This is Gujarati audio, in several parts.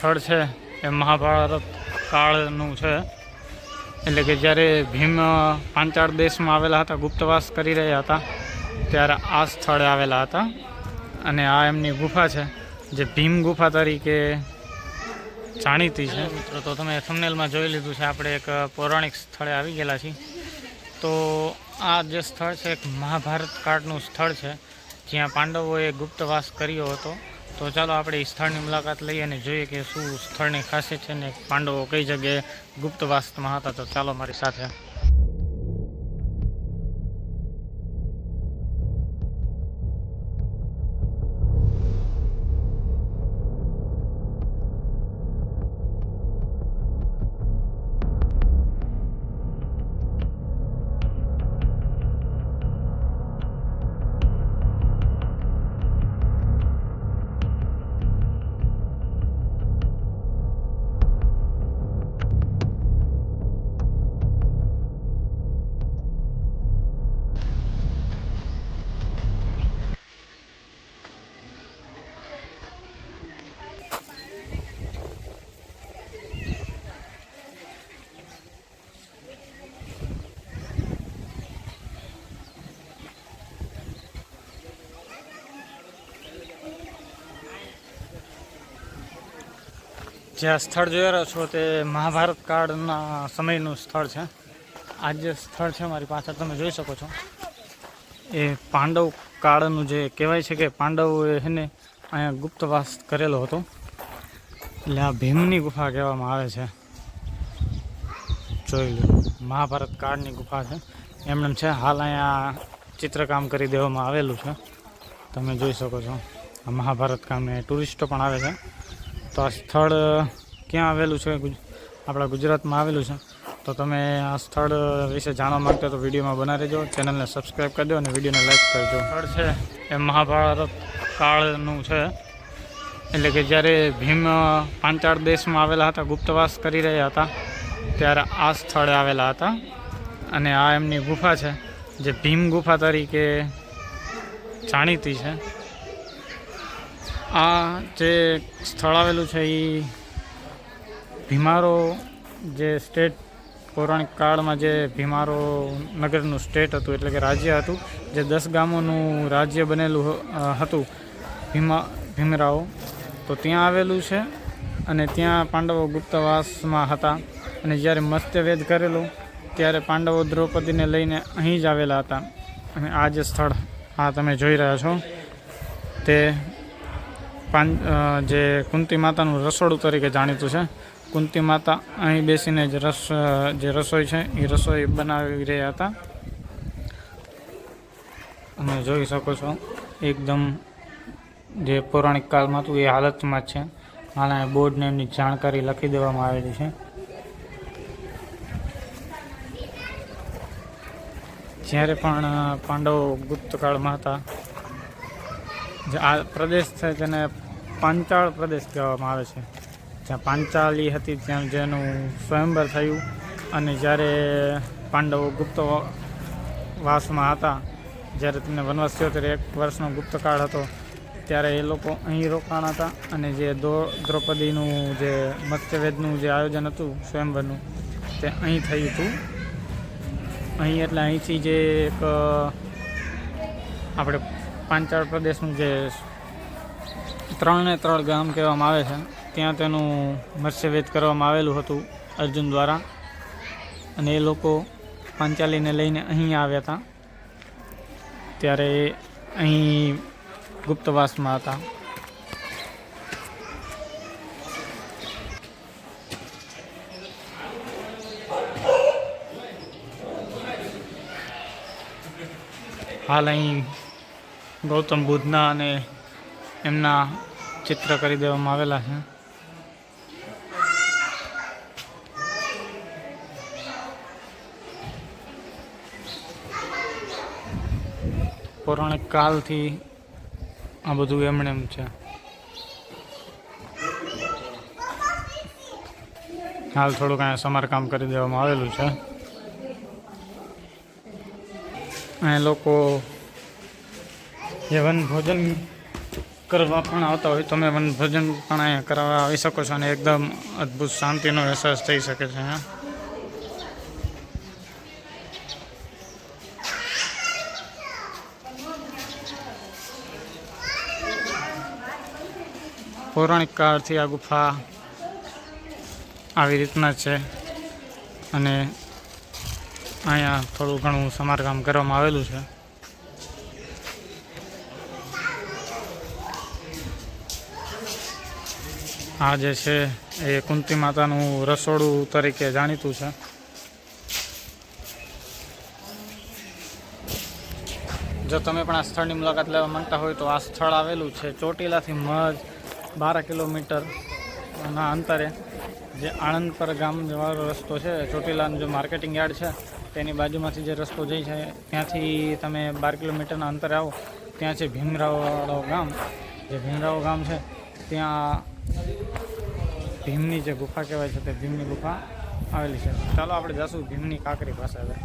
સ્થળ છે, એ મહાભારત કાળનું છે. એટલે કે જ્યારે ભીમ પાંચાળ દેશમાં આવેલા હતા, ગુપ્તવાસ કરી રહ્યા હતા, ત્યારે આ સ્થળે આવેલા હતા. અને આ એમની ગુફા છે, જે ભીમ ગુફા તરીકે જાણીતી છે. મિત્રો, તો તમે થંબનેલમાં જોઈ લીધું છે, આપણે એક પૌરાણિક સ્થળે આવી ગયેલા છીએ. તો આ જે સ્થળ છે, એક મહાભારત કાળનું સ્થળ છે, જ્યાં પાંડવોએ ગુપ્તવાસ કર્યો હતો. તો ચાલો આપણે એ સ્થળની મુલાકાત લઈએ અને જોઈએ કે શું સ્થળની ખાસિયત છે ને પાંડવો કઈ જગ્યાએ ગુપ્તવાસમાં હતા. તો ચાલો મારી સાથે જે સ્થળ જોઈ રહ્યો છો તે મહાભારત કાળના સમયનું સ્થળ છે. આ જે સ્થળ છે મારી પાછળ તમે જોઈ શકો છો. એ પાંડવ કાળનું જે કહેવાય છે કે પાંડવોએ એને અહીંયા ગુપ્તવાસ કરેલો હતો. એટલે આ ભીમની ગુફા કહેવામાં આવે છે. જોઈ લો, મહાભારત કાળની ગુફા છે. એમનેમ છે, હાલ અહીંયા ચિત્રકામ કરી દેવામાં આવેલું છે. તમે જોઈ શકો છો. મહાભારત કામને ટુરિસ્ટો પણ આવે છે. તો આ સ્થળ ક્યાં આવેલું છે? આપણા ગુજરાતમાં આવેલું છે. તો તમે આ સ્થળ વિશે જાણવા માંગતા તો વિડીયોમાં બના રહેજો ચેનલને સબસ્ક્રાઈબ કરી દો અને વિડીયોને લાઈક કરજો સ્થળ છે એ મહાભારત કાળનું છે. એટલે કે જ્યારે ભીમ પાંચાળ દેશમાં આવેલા હતા, ગુપ્તવાસ કરી રહ્યા હતા, ત્યારે આ સ્થળે આવેલા હતા. અને આ એમની ગુફા છે, જે ભીમ ગુફા તરીકે જાણીતી છે. આ જે સ્થળ આવેલું છે એ ભીમારો જે સ્ટેટ પૌરાણિક કાળમાં જે ભીમારો નગરનું સ્ટેટ હતું, એટલે કે રાજ્ય હતું, જે દસ ગામોનું રાજ્ય બનેલું હતું, ભીમા, ભીમરાઓ. તો ત્યાં આવેલું છે અને ત્યાં પાંડવો ગુપ્તવાસમાં હતા અને જ્યારે મત્સ્યવેદ કરેલું, ત્યારે પાંડવો દ્રૌપદીને લઈને અહીં જ આવેલા હતા. અને આ જે સ્થળ, આ તમે જોઈ રહ્યા છો, તે પાન જે કુંતી માતાનું રસોડું તરીકે જાણીતું છે. કુંતી માતા અહીં બેસીને જ રસ જે રસોઈ છે, એ રસોઈ બનાવી રહ્યા હતા. તમે જોઈ શકો છો, એકદમ જે પૌરાણિક કાળમાં હતું એ હાલતમાં જ છે. હાલ બોર્ડને એમની જાણકારી લખી દેવામાં આવેલી છે. જ્યારે પણ પાંડવો ગુપ્તકાળમાં હતા, જે આ પ્રદેશ છે તેને પાંચાળ પ્રદેશ કહેવામાં આવે છે. જ્યાં પાંચાલી હતી, ત્યાં જેનું સ્વયંવર થયું અને જ્યારે પાંડવો ગુપ્ત વાસમાં હતા, જ્યારે તેમને વનવાસ થયો, ત્યારે એક વર્ષનો ગુપ્તકાળ હતો, ત્યારે એ લોકો અહીં રોકાણ હતા અને જે દો, દ્રૌપદીનું જે મત્સ્યવેદનું જે આયોજન હતું, સ્વયંવરનું, તે અહીં થયું હતું. અહીં એટલે અહીંથી જે એક, આપણે પાંચાળ પ્રદેશનું જે ત્રણે ત્રણ ગામ કહેવામાં આવે છે. ત્યાં તેનું મત્સ્યવેદ કરવામાં આવેલું હતું અર્જુન દ્વારા. અને એ લોકો પાંચાલીને લઈને અહીં આવ્યા હતા. ત્યારે અહીં ગુપ્તવાસમાં હતા. હાલ અહીં ગૌતમ બુદ્ધના અને એમના ચિત્ર કરી દેવામાં આવેલા છે. પૌરાણિક કાલથી આ બધું એમણે એમ છે. હાલ થોડુંક અહીંયા સમારકામ કરી દેવામાં આવેલું છે. અહીંયા લોકો જે વન ભોજન કરવા પણ આવતા હોય, તમે મને ભજન પણ અહીંયા કરાવવા આવી શકો છો અને એકદમ અદ્ભુત શાંતિનો અહેસાસ થઈ શકે છે અહીંયા પૌરાણિક કાળથી આ ગુફા આવી રીતના છે અને અહીંયા થોડું ઘણું સમારકામ કરવામાં આવેલું છે. આ જે છે એ કુંતી માતાનું રસોડું તરીકે જાણીતું છે. જો તમે પણ આ સ્થળની મુલાકાત લેવા માંગતા હોય તો આ સ્થળ આવેલું છે ચોટીલાથી મજ બાર કિલોમીટર ના અંતરે. જે આણંદપર ગામ જવાનો રસ્તો છે, ચોટીલાનું જે માર્કેટિંગ યાર્ડ છે, તેની બાજુમાંથી જે રસ્તો જાય છે, ત્યાંથી તમે બાર કિલોમીટરના અંતરે આવો. ત્યાં છે ભીમરાવવાળો ગામ. જે ભીમરાવ ગામ છે, ત્યાં ભીમની જે ગુફા કહેવાય છે તે ભીમની ગુફા આવેલી છે. ચાલો આપણે જશું ભીમની કાંકરી પાસે હવે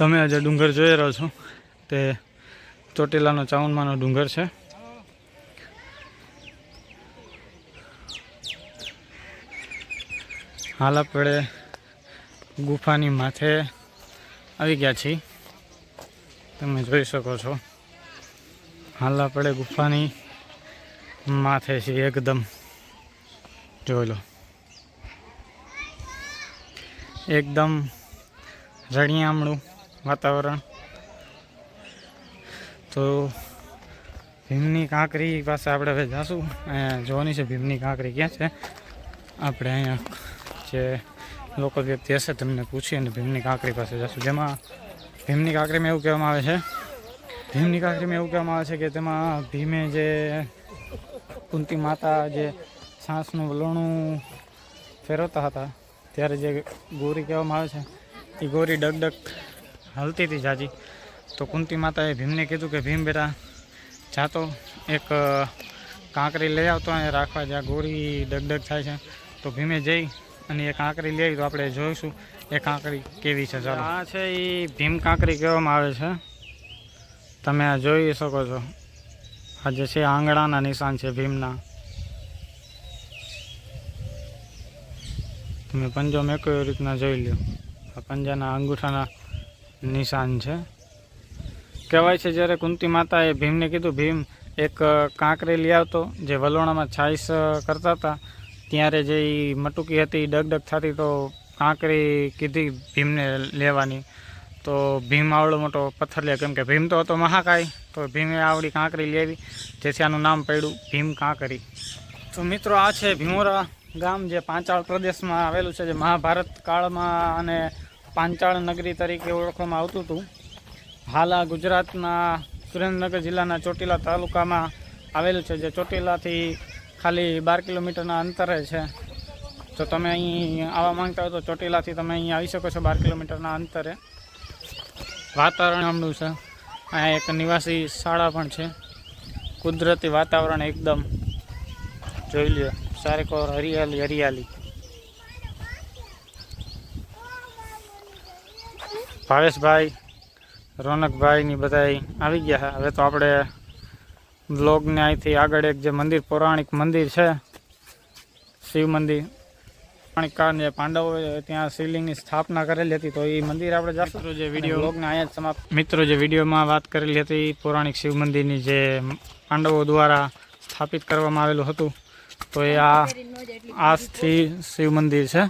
તમે આજે ડુંગર જોઈ રહ્યો છો. તે ચોટીલાનો ચાવનમાંનો ડુંગર છે. હાલ આપણે ગુફાની માથે આવી ગયા છીએ. તમે જોઈ શકો છો. હાલ આપણે ગુફાની માથે છીએ એકદમ. જોઈ લો. એકદમ રળિયામણું. વાતાવરણ. તો ભીમની કાંકરી પાસે આપણે હવે જાશું. જોવાની છે ભીમની કાંકરી ક્યાં છે. આપણે અહીંયા જે લોકલ વ્યક્તિ હશે તેમને પૂછી અને ભીમની કાંકરી પાસે જશું. જેમાં ભીમની કાંકરીમાં એવું કહેવામાં આવે છે, ભીમની કાંકરીમાં એવું કહેવામાં આવે છે કે તેમાં ભીમે જે કુંતી માતા જે સાસનું વલણું ફેરવતા હતા, ત્યારે જે ગોરી કહેવામાં આવે છે, એ ગોરી ડગડગ હાલતી હતી જાજી. તો કુંતી માતાએ ભીમને કીધું કે, ભીમ બેટા જાતો એક કાંકરી લઈ આવતો અને રાખવા જ્યાં ગોરી ડગડગ થાય છે. તો ભીમે જઈ અને એ કાંકરી લઈ તો આપણે જોઈશું એ કાંકરી કેવી છે. ચાલો. આ છે એ ભીમ કાંકરી કહેવામાં આવે છે. તમે આ જોઈ શકો છો. આ જે છે આંગણાના નિશાન છે ભીમના. તમે પંજો મેકો એવી રીતના જોઈ લ્યો. આ પંજાના અંગૂઠાના નિશાન છે. કહેવાય છે, જ્યારે કુંતી માતાએ ભીમને કીધું, ભીમ, એક કાંકરી લઈ આવતો, જે વલોણામાં છાઈસ કરતા હતા. ત્યારે જે મટુકી હતી ડગડગ થતી, તો કાંકરી કીધી ભીમને લેવાની. તો ભીમ આવડો મોટો પથ્થર લે, કેમ કે ભીમ તો હતો મહાકાય. તો ભીમે આવડી કાંકરી લેવી જેથી આનું નામ પડ્યું ભીમ કાંકરી. તો મિત્રો, આ છે ભીમોરા ગામ, જે પાંચાળ પ્રદેશમાં આવેલું છે, જે મહાભારત કાળમાં અને પાંચાળ નગરી તરીકે ઓળખવામાં આવતું હતું. હાલ આ ગુજરાતના સુરેન્દ્રનગર જિલ્લાના ચોટીલા તાલુકામાં આવેલું છે, જે ચોટીલાથી ખાલી બાર કિલોમીટરના અંતરે છે. તો તમે અહીં આવવા માંગતા હો તો ચોટીલાથી તમે અહીં આવી શકો છો, બાર કિલોમીટરના અંતરે. વાતાવરણ ગામનું છે. અહીંયા એક નિવાસી શાળા પણ છે. કુદરતી વાતાવરણ એકદમ. જોઈ લ્યો સારેકોર હરિયાળી હરિયાળી. ભાવેશભાઈ રોનકભાઈની બધા આવી ગયા હવે તો આપણે બ્લોગને અહીંથી આગળ એક જે મંદિર પૌરાણિક મંદિર છે શિવ મંદિર પૌરાણિક કાળને જે પાંડવોએ ત્યાં શિવલિંગની સ્થાપના કરેલી હતી. તો એ મંદિર આપણે જશું. જે વીડિયો બ્લોગને અહીંયા જ સમાપ્ત મિત્રો જે વિડીયોમાં વાત કરેલી હતી પૌરાણિક શિવ મંદિરની જે પાંડવો દ્વારા સ્થાપિત કરવામાં આવેલું હતું તો એ આ આજથી શિવ મંદિર છે.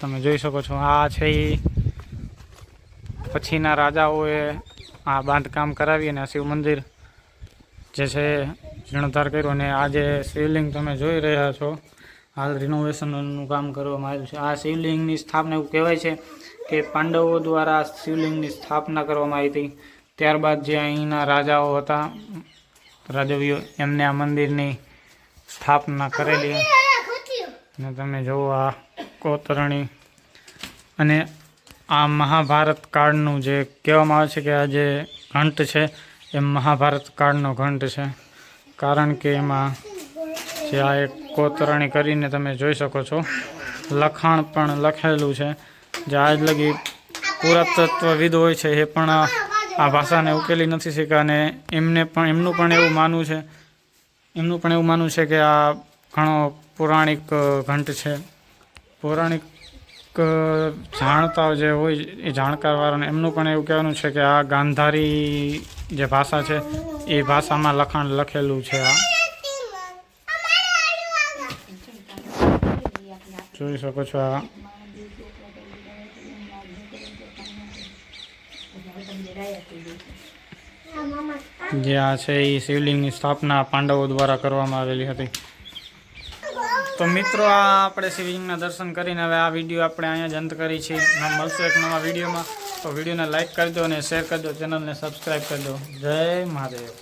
તમે જોઈ શકો છો આ છે એ પછીના રાજાઓએ આ બાંધકામ કરાવી અને શિવ મંદિર જે છે જીર્ણોદ્ધાર કર્યો અને આ જે શિવલિંગ તમે જોઈ રહ્યા છો, હાલ રિનોવેશનનું કામ કરવામાં આવ્યું છે. આ શિવલિંગની સ્થાપના એવું કહેવાય છે કે પાંડવો દ્વારા શિવલિંગની સ્થાપના કરવામાં આવી હતી. ત્યારબાદ જે અહીંના રાજાઓ હતા રાજવીઓ એમને આ મંદિરની સ્થાપના કરેલી. અને તમે જુઓ આ કોતરણી અને આ મહાભારત કાળનું જે કહેવામાં આવે છે કે આ જે ઘંટ છે, એ મહાભારત કાળનો ઘંટ છે. કારણ કે એમાં જે આ એક કોતરણી કરીને તમે જોઈ શકો છો, લખાણ પણ લખેલું છે. જે આજ લગી પુરાતત્વવિદ હોય છે, એ પણ આ ભાષાને ઉકેલી નથી શક્યા અને એમને પણ એમનું પણ એવું માનવું છે એમનું પણ એવું માનવું છે કે આ ઘણો પૌરાણિક ઘંટ છે. પૌરાણિક જાણતા જે હોય એ જાણકારવાળાને એમનું પણ એવું કહેવાનું છે કે આ ગાંધારી જે ભાષા છે, એ ભાષામાં લખાણ લખેલું છે આ. જોઈ શકો છો આ. જે આ છે એ શિવલિંગની સ્થાપના પાંડવો દ્વારા કરવામાં આવેલી હતી. તો મિત્રો, આ આપણે શિવલિંગના દર્શન કરીને હવે આ વીડિયો આપણે અહીંયા જ અંત કરી છે મળશે એક નવા વિડીયોમાં. તો વિડીયોને લાઇક કરી દો અને શેર કરી દો. ચેનલને સબસ્ક્રાઈબ કરી દો. જય મહાદેવ.